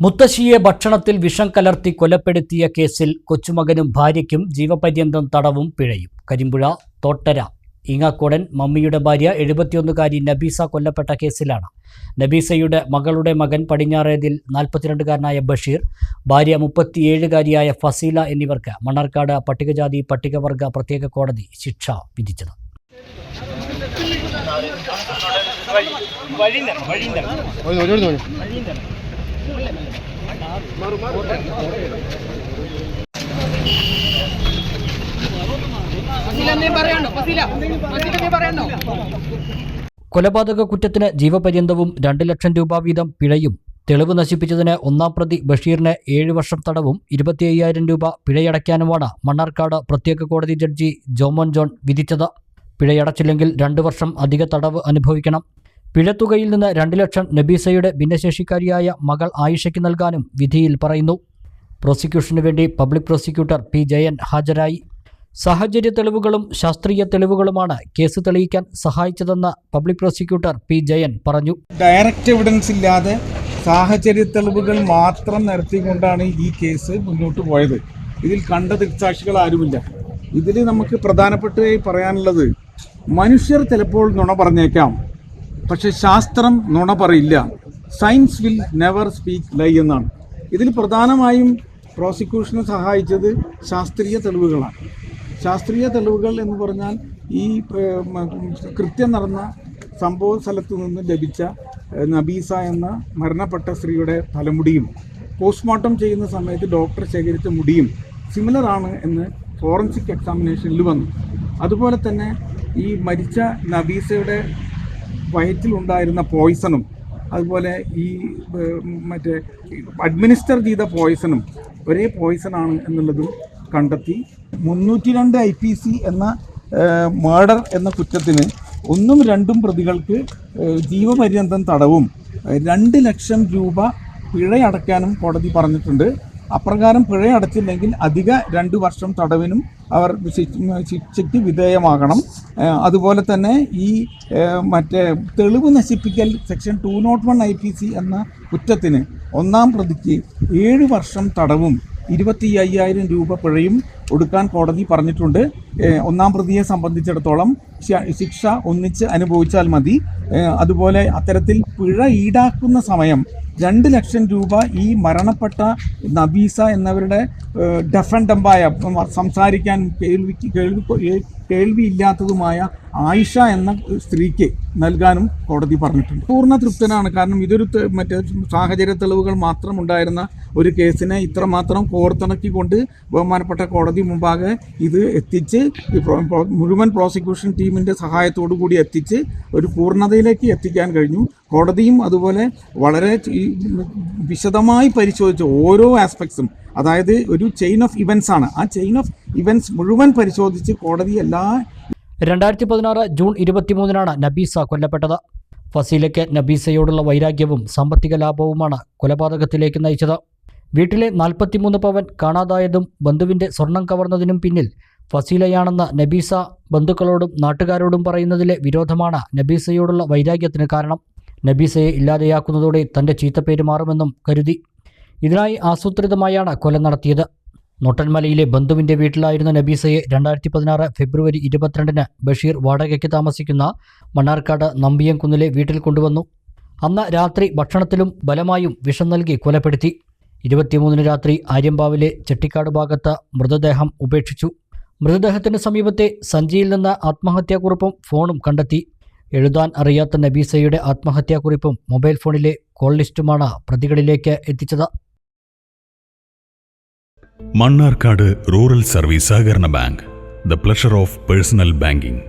മുത്തശ്ശിയെ ഭക്ഷണത്തിൽ വിഷം കലർത്തി കൊലപ്പെടുത്തിയ കേസിൽ കൊച്ചുമകനും ഭാര്യയ്ക്കും ജീവപര്യന്തം തടവും പിഴയും. കരിമ്പുഴ തോട്ടര ഈങ്ങാക്കോടൻ മമ്മിയുടെ ഭാര്യ എഴുപത്തിയൊന്നുകാരി നബീസ കൊല്ലപ്പെട്ട കേസിലാണ്. നബീസയുടെ മകളുടെ മകൻ പടിഞ്ഞാറേതിൽ നാൽപ്പത്തിരണ്ടുകാരനായ ബഷീർ ഭാര്യ മുപ്പത്തിയേഴുകാരിയായ ഫസീല എന്നിവർക്ക് മണ്ണാർക്കാട് പട്ടികജാതി പട്ടികവർഗ പ്രത്യേക കോടതി ശിക്ഷ വിധിച്ചത്. വഴി വഴി ഒരു കൊലപാതക കുറ്റത്തിന് ജീവപര്യന്തവും രണ്ട് ലക്ഷം രൂപ വീതം പിഴയും. തെളിവ് നശിപ്പിച്ചതിന് ഒന്നാം പ്രതി ബഷീറിന് ഏഴ് വർഷം തടവും ഇരുപത്തി അയ്യായിരം രൂപ പിഴയടയ്ക്കാനുമാണ് മണ്ണാർക്കാട് പ്രത്യേക കോടതി ജഡ്ജി ജോമോൻ ജോൺ വിധിച്ചത്. പിഴയടച്ചില്ലെങ്കിൽ രണ്ടു വർഷം അധിക തടവ് അനുഭവിക്കണം. പിഴത്തുകയിൽ നിന്ന് രണ്ട് ലക്ഷം നബീസയുടെ ഭിന്നശേഷിക്കാരിയായ മകൾ ആയിഷയ്ക്ക് നൽകാനും വിധിയിൽ പറയുന്നു. പ്രോസിക്യൂഷനു വേണ്ടി പബ്ലിക് പ്രോസിക്യൂട്ടർ പി. ജയൻ ഹാജരായി. സാഹചര്യ തെളിവുകളും ശാസ്ത്രീയ തെളിവുകളുമാണ് കേസ് തെളിയിക്കാൻ സഹായിച്ചതെന്ന് പബ്ലിക് പ്രോസിക്യൂട്ടർ പി. ജയൻ പറഞ്ഞു. ഡയറക്റ്റ് എവിഡൻസ് ഇല്ലാതെ സാഹചര്യ തെളിവുകൾ മാത്രം നിരത്തിക്കൊണ്ടാണ് ഈ കേസ് മുന്നോട്ട് പോയത്. ഇതിൽ കണ്ട ദൃക്സാക്ഷികൾ ആരുമില്ല. ഇതിൽ നമുക്ക് പ്രധാനപ്പെട്ടതായി പറയാനുള്ളത് മനുഷ്യർ ചിലപ്പോൾ നുണ പറഞ്ഞേക്കാം. പക്ഷെ ശാസ്ത്രം നുണ പറയില്ല. Science will never speak lie എന്നാണ്. ഇതിൽ പ്രധാനമായും പ്രോസിക്യൂഷനെ സഹായിച്ചത് ശാസ്ത്രീയ തെളിവുകളാണ്. ശാസ്ത്രീയ തെളിവുകൾ എന്ന് പറഞ്ഞാൽ ഈ കൃത്യം നടന്ന സംഭവ സ്ഥലത്തു നിന്ന് ലഭിച്ച നബീസ എന്ന മരണപ്പെട്ട സ്ത്രീയുടെ തലമുടിയും പോസ്റ്റ്മോർട്ടം ചെയ്യുന്ന സമയത്ത് ഡോക്ടർ ശേഖരിച്ച മുടിയും സിമിലർ ആണ് എന്ന് ഫോറൻസിക് എക്സാമിനേഷനിൽ വന്നു. അതുപോലെ തന്നെ ഈ മരിച്ച നബീസയുടെ വയറ്റിലുണ്ടായിരുന്ന പോയിസണും അതുപോലെ ഈ മറ്റേ അഡ്മിനിസ്റ്റർ ചെയ്ത പോയിസണും ഒരേ പോയിസണാണ് എന്നുള്ളതും കണ്ടെത്തി. മുന്നൂറ്റി രണ്ട് ഐ പി സി എന്ന മേഡർ എന്ന കുറ്റത്തിന് ഒന്നും രണ്ടും പ്രതികൾക്ക് ജീവപര്യന്തം തടവും രണ്ട് ലക്ഷം രൂപ പിഴയടക്കാനും കോടതി പറഞ്ഞിട്ടുണ്ട്. അപ്രകാരം പിഴ അടച്ചില്ലെങ്കിൽ അധിക രണ്ട് വർഷം തടവിനും അവർ ശിക്ഷ- ശിക്ഷയ്ക്ക് വിധേയമാകണം. അതുപോലെ തന്നെ ഈ മറ്റേ തെളിവ് നശിപ്പിക്കൽ section two nought one I P C എന്ന കുറ്റത്തിന് ഒന്നാം പ്രതിക്ക് ഏഴ് വർഷം തടവും ഇരുപത്തി അയ്യായിരം രൂപ പിഴയും ഒടുക്കാൻ കോടതി പറഞ്ഞിട്ടുണ്ട്. ഒന്നാം പ്രതിയെ സംബന്ധിച്ചിടത്തോളം ശിക്ഷ ഒന്നിച്ച് അനുഭവിച്ചാൽ മതി. അതുപോലെ അത്തരത്തിൽ പിഴ ഈടാക്കുന്ന സമയം രണ്ട് ലക്ഷം രൂപ ഈ മരണപ്പെട്ട നബീസ എന്നവരുടെ ഡെഫൻഡമ്പായ സംസാരിക്കാൻ കേൾവി കേൾവി കേൾവിയില്ലാത്തതുമായ ആയിഷ എന്ന സ്ത്രീക്ക് നൽകാനും കോടതി പറഞ്ഞിട്ടുണ്ട്. പൂർണ തൃപ്തനാണ്. കാരണം ഇതൊരു മറ്റേ സാഹചര്യ തെളിവുകൾ മാത്രം ഉണ്ടായിരുന്ന ഒരു കേസിനെ ഇത്രമാത്രം കോർത്തിണക്കിക്കൊണ്ട് ബഹുമാനപ്പെട്ട കോടതി മുമ്പാകെ ഇത് എത്തിച്ച് ഈ മുഴുവൻ പ്രോസിക്യൂഷൻ ടീമിന്റെ സഹായത്തോടു കൂടി എത്തിച്ച് ഒരു പൂർണതയിലേക്ക് എത്തിക്കാൻ കഴിഞ്ഞു. കോടതിയും അതുപോലെ വളരെ വിശദമായി പരിശോധിച്ച് ഓരോ ആസ്പെക്ട്സും അതായത് ഒരു ചെയിൻ ഓഫ് ഇവൻസ് ആണ്. ആ ചെയിൻ ഓഫ് ഇവൻസ് മുഴുവൻ പരിശോധിച്ച് കോടതി എല്ലാ രണ്ടായിരത്തി പതിനാറ് ജൂൺ ഇരുപത്തിമൂന്നിനാണ് നബീസ കൊല്ലപ്പെട്ടത്. ഫസീലയ്ക്ക് നബീസയോടുള്ള വൈരാഗ്യവും സാമ്പത്തിക ലാഭവുമാണ് കൊലപാതകത്തിലേക്ക് നയിച്ചത്. വീട്ടിലെ നാൽപ്പത്തിമൂന്ന് പവൻ കാണാതായതും ബന്ധുവിന്റെ സ്വർണം കവർന്നതിനും പിന്നിൽ ഫസീലയാണെന്ന് നബീസ ബന്ധുക്കളോടും നാട്ടുകാരോടും പറയുന്നതിലെ വിരോധമാണ് നബീസയോടുള്ള വൈരാഗ്യത്തിന് കാരണം. നബീസയെ ഇല്ലാതെയാക്കുന്നതോടെ തന്റെ ചീത്തപ്പേര് മാറുമെന്നും കരുതി. ഇതിനായി ആസൂത്രിതമായാണ് കൊല നടത്തിയത്. നോട്ടൻമലയിലെ ബന്ധുവിന്റെ വീട്ടിലായിരുന്ന നബീസയെ രണ്ടായിരത്തി പതിനാറ് ഫെബ്രുവരി ഇരുപത്തിരണ്ടിന് ബഷീർ വാടകയ്ക്ക് താമസിക്കുന്ന മണ്ണാർക്കാട് നമ്പിയംകുന്നിലെ വീട്ടിൽ കൊണ്ടുവന്നു. അന്ന് രാത്രി ഭക്ഷണത്തിലും ബലമായും വിഷം നൽകി കൊലപ്പെടുത്തി. ഇരുപത്തിമൂന്നിന് രാത്രി ആര്യമ്പാവിലെ ചെട്ടിക്കാട് ഭാഗത്ത് മൃതദേഹം ഉപേക്ഷിച്ചു. മൃതദേഹത്തിന് സമീപത്തെ സഞ്ചിയിൽ നിന്ന് ആത്മഹത്യാക്കുറിപ്പും ഫോണും കണ്ടെത്തി. എഴുതാൻ അറിയാത്ത നബീസയുടെ ആത്മഹത്യാക്കുറിപ്പും മൊബൈൽ ഫോണിലെ കോൾ ലിസ്റ്റുമാണ് പ്രതികളിലേക്ക് എത്തിച്ചത്. മണ്ണാർക്കാട് റൂറൽ സർവീസ് സഹകരണ bank the pleasure of personal banking.